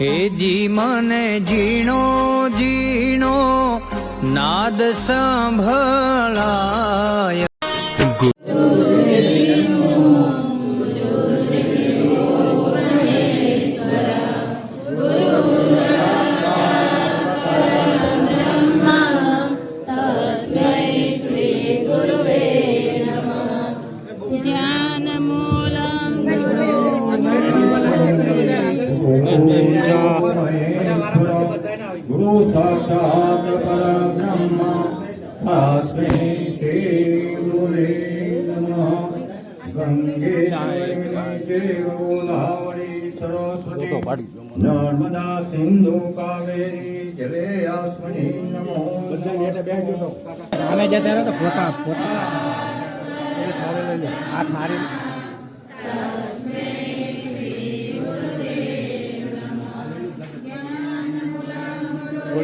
હે જી મને ઝીણો ઝીણો નાદ સાંભળાય ગુરુ સાક્ષાત પરબ્રહ્મ તસ્मै શ્રી ગુરુવે નમઃ ગંગે ગોદાવરી સરસ્વતી નર્મદા સિંધુ કાવેરી જલે આસ્મની નમો અમે જતા રહ્યા તો ફોટા ફોટા આ થાળી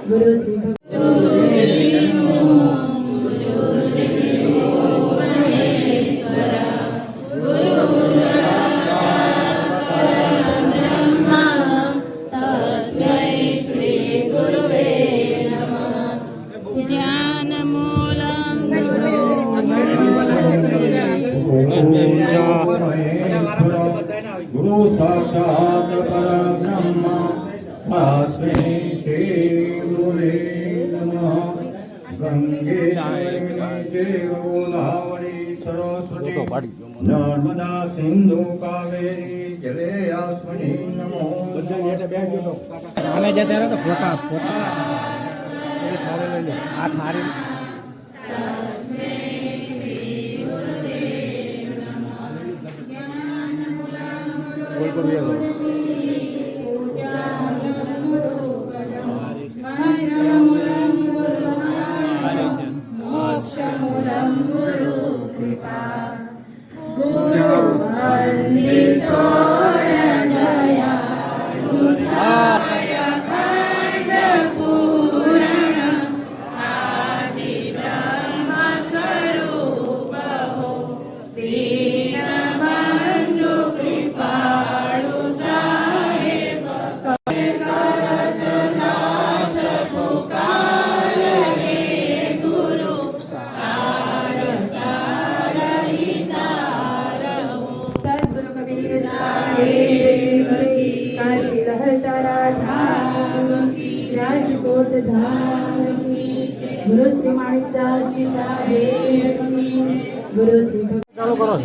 ગુરુ શ્રી ગુરુ સાક્ષાત પરબ્રહ્મ નર્મદા સિંધુ કાવેરી જલે અમે જતા રહ્યા તો ફોટા ફોટા. એ થાળી લઈ લો. આ થાળી બોલ કરું રાજકોટ ધામ ગુરુ શ્રી માણિકદાસજી સાહેબ ગુરુ શ્રી ચાલુ કરો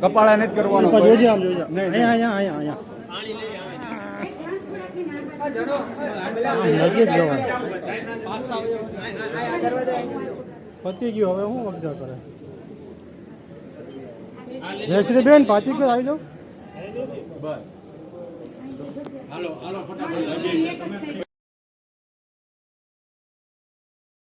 કપાળા નથી કરવાનો જોજો આમ જોજો અહીંયા અહીંયા અહીંયા અહીંયા પતી ગયું હવે હું વગદા કરે? જયશ્રી બેન પાછી કઈ આવી જાઓ.